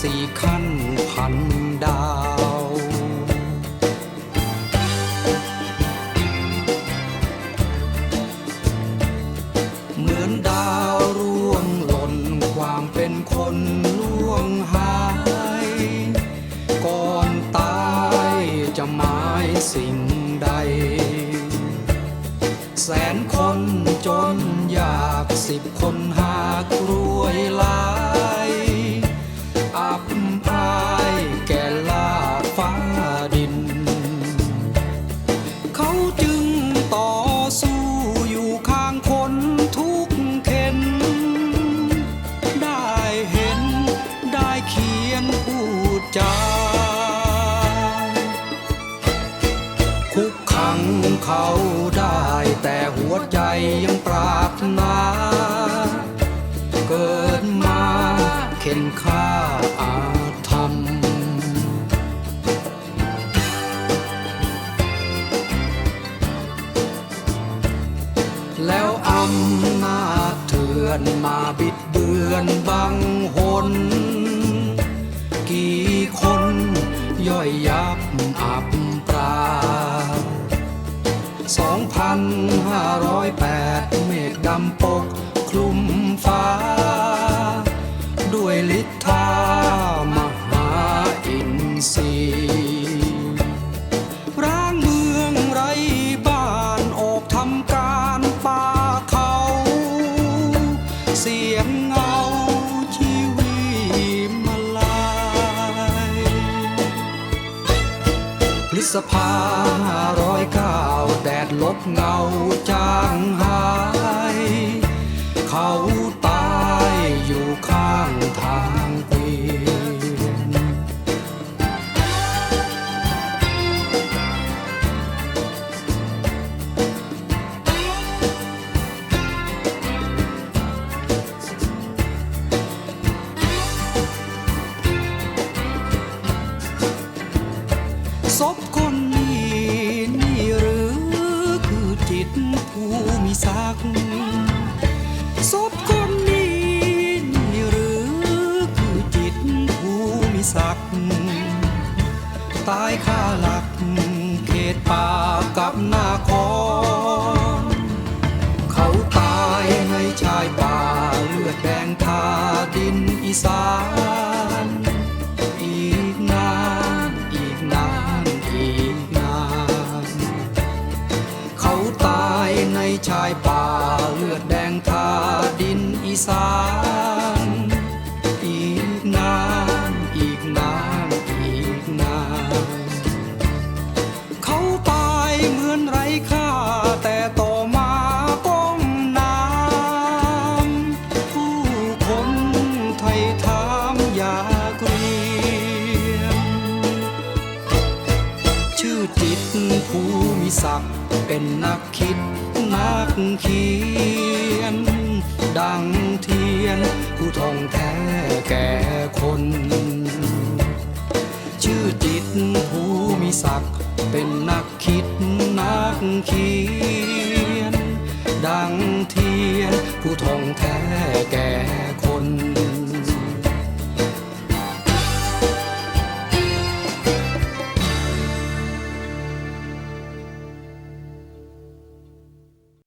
สี่ขั้นพันดาวเหมือนดาวร่วงหล่นความเป็นคนล่วงหาย ก่อนตายจะหมายสิ่งใด แสนคนจนอยากสิบคนหากรวยลา เขาได้ แต่หัวใจยังปรารถนา เกิดมาเข็นฆ่าอาธรรมแล้วอำนาจเถื่อนมาบิดเบือนบังหน ปกคลุมฟ้า ด้วยฤทธามหาอินทรีร้างเมืองไรบ้านออกทำการป่าเขา เสียงเงาชีวิตมาลายพฤษภาร้อยเก้า ลบเงาจางหาย เขาตายอยู่ข้างทางเกวีย ศักดิ์ตายคาหลัก เขตป่ากับนาครเขาตายในชายป่าเลือดแดงทาดินอีสาน ศักดิ์เป็นนักคิดนักเขียน ดังเทียน ผู้ทองแท้แก่คน ชื่อจิตผู้มีศักดิ์เป็นนักคิดนักเขียน ดังเทียน ผู้ทองแท้แก่คน